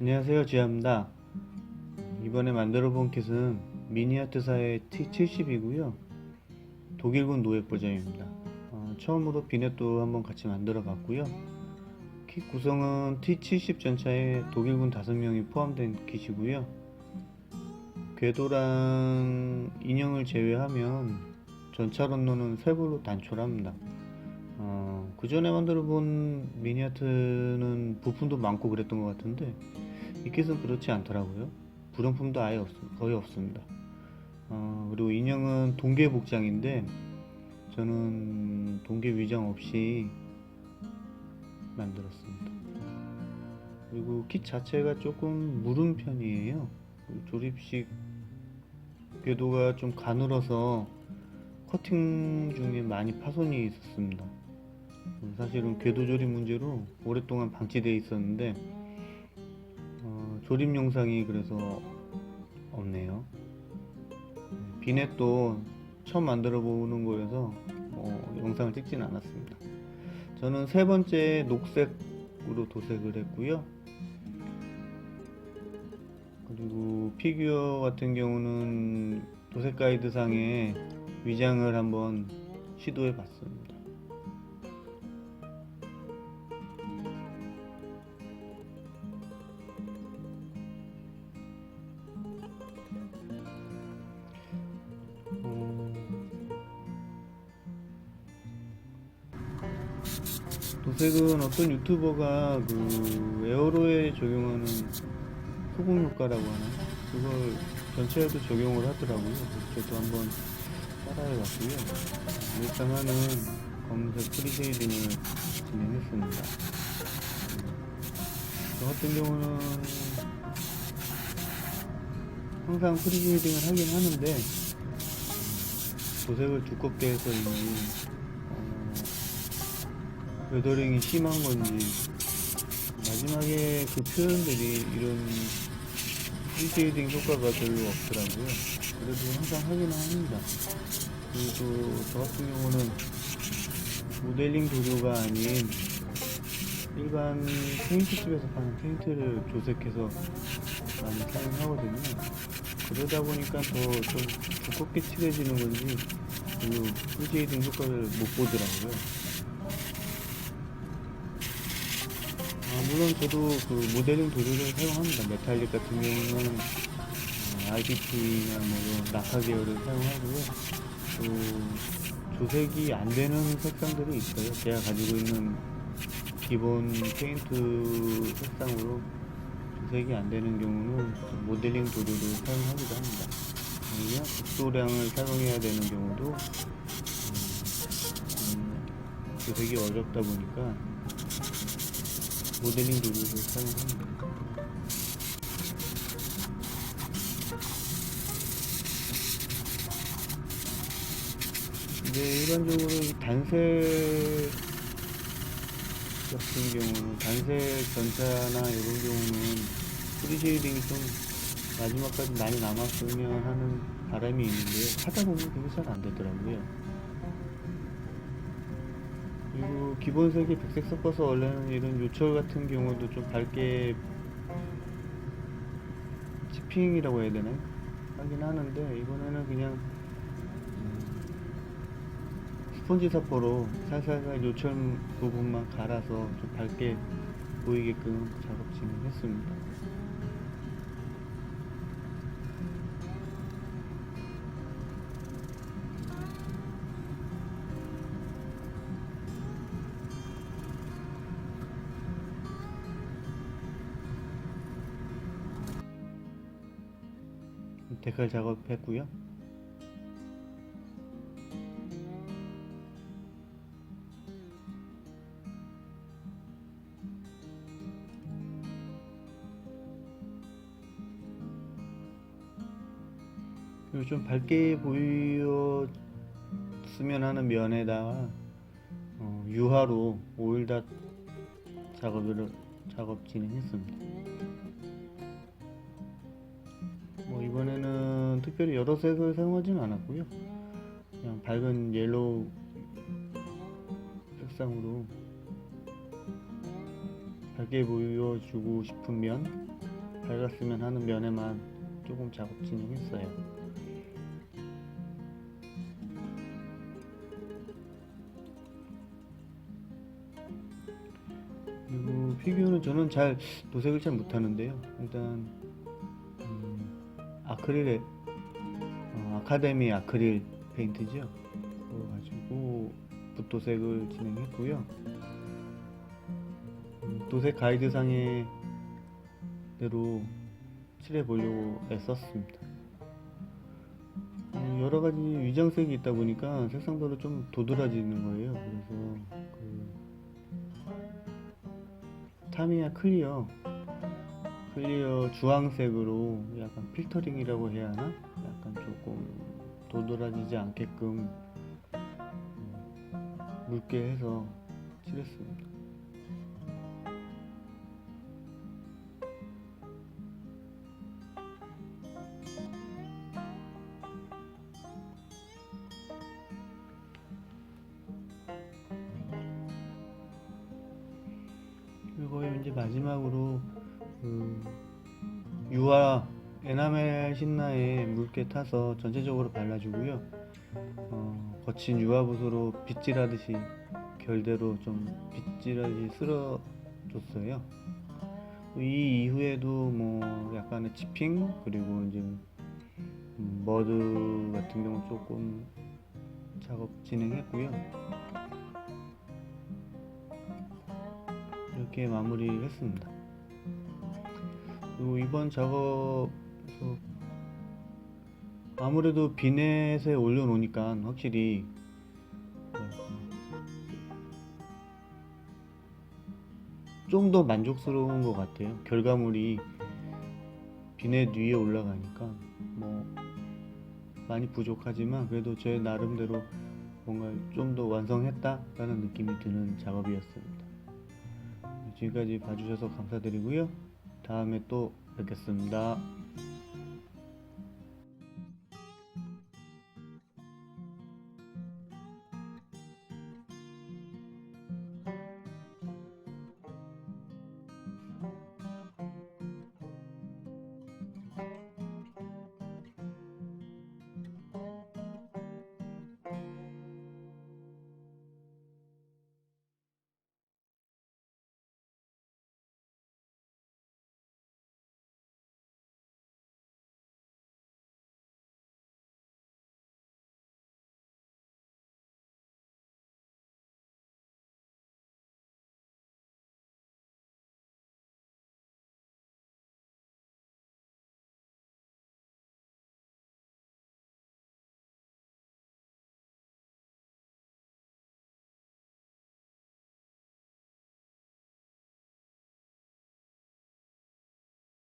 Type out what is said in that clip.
안녕하세요 지아입니다. 이번에 만들어 본 킷은 미니아트사의 T70이고요. 독일군 노획 버전입니다. 어, 처음으로 비넷도 한번 같이 만들어 봤고요. 킷 구성은 T70 전차에 독일군 5명이 포함된 킷이고요. 궤도랑 인형을 제외하면 전차 런너는 세부로 단촐합니다. 어, 그 전에 만들어 본 미니아트는 부품도 많고 그랬던 것 같은데 이 킷은 그렇지 않더라고요. 부정품도 아예 없, 거의 없습니다. 어, 그리고 인형은 동계 복장인데 저는 동계 위장 없이 만들었습니다. 그리고 킷 자체가 조금 무른 편이에요. 조립식 궤도가 좀 가늘어서 커팅 중에 많이 파손이 있었습니다. 사실은 궤도 조립 문제로 오랫동안 방치되어 있었는데 어, 조립 영상이 그래서 없네요. 비넷도 처음 만들어 보는 거여서 어, 영상을 찍진 않았습니다. 저는 세 번째 녹색으로 도색을 했고요. 그리고 피규어 같은 경우는 도색 가이드 상에 위장을 한번 시도해 봤습니다. 도색은 어떤 유튜버가 그 에어로에 적용하는 소금 효과라고 하나 그걸 전체에도 적용을 하더라고요. 저도 한번 따라해봤고요. 일상하는 검은색 프리쉐이딩을 진행했습니다. 저 같은 경우는 항상 프리쉐이딩을 하긴 하는데 도색을 두껍게 해서인지 어, 웨더링이 심한 건지 마지막에 그 표현들이 이런 프리쉐이딩 효과가 별로 없더라고요. 그래도 항상 하기는 합니다. 그리고 저 같은 경우는 모델링 도료가 아닌 일반 페인트집에서 파는 페인트를 조색해서 많이 사용하거든요. 그러다 보니까 더 좀 두껍게 칠해지는 건지 별로 프리쉐이딩 효과를 못 보더라고요. 아, 물론 저도 그 모델링 도료를 사용합니다. 메탈릭 같은 경우는 어, RBT나 뭐 낙하 계열을 사용하고요. 또 조색이 안 되는 색상들이 있어요. 제가 가지고 있는 기본 페인트 색상으로 조색이 안 되는 경우는 모델링 도료를 사용하기도 합니다. 아니면 극소량을 사용해야 되는 경우도 음, 음, 조색이 어렵다 보니까 모델링 도료를 사용합니다. 근데 일반적으로 이 단색 같은 경우는 단색 전차나 이런 경우는 프리쉐이딩이 좀 마지막까지 많이 남았으면 하는 바람이 있는데 하다 보면 그게 잘 안 되더라고요. 그리고 기본색에 백색 섞어서 원래는 이런 요철 같은 경우도 좀 밝게 치핑이라고 해야 되나요? 하긴 하는데 이번에는 그냥 음, 스펀지 사포로 살살살 요철 부분만 갈아서 좀 밝게 보이게끔 작업 진행했습니다. 데칼 작업했고요. 그리고 좀 밝게 보였으면 하는 면에다가 어, 유화로 오일닷 작업을 작업 진행했습니다. 뭐 이번에는 특별히 여러 색을 사용하지는 않았고요. 그냥 밝은 옐로우 색상으로 밝게 보여주고 싶은 면 밝았으면 하는 면에만 조금 작업 진행했어요. 그리고 피규어는 저는 잘 도색을 잘 못하는데요. 일단 음, 아크릴에 어, 아카데미 아크릴 페인트죠. 그거 가지고 붓도색을 진행했고요. 음, 도색 가이드상에 대로 칠해 보려고 애썼습니다. 어, 여러 가지 위장색이 있다 보니까 색상별로 좀 도드라지는 거예요. 그래서 그 타미야 클리어 클리어 주황색으로 약간 필터링이라고 해야 하나? 약간 조금 도드라지지 않게끔 음, 묽게 해서 칠했습니다. 그리고 이제 마지막으로 그 유화 에나멜 신나에 묽게 타서 전체적으로 발라주고요. 어, 거친 유화 붓으로 빗질하듯이 결대로 좀 빗질하듯이 쓸어줬어요. 이 이후에도 뭐 약간의 치핑 그리고 이제 음, 머드 같은 경우 조금 작업 진행했고요. 이렇게 마무리를 했습니다. 그리고 이번 작업에서 아무래도 비넷에 올려놓으니까 확실히 좀 더 만족스러운 것 같아요. 결과물이 비넷 위에 올라가니까 뭐 많이 부족하지만 그래도 제 나름대로 뭔가 좀 더 완성했다라는 느낌이 드는 작업이었습니다. 지금까지 봐주셔서 감사드리고요. 다음에 또 뵙겠습니다.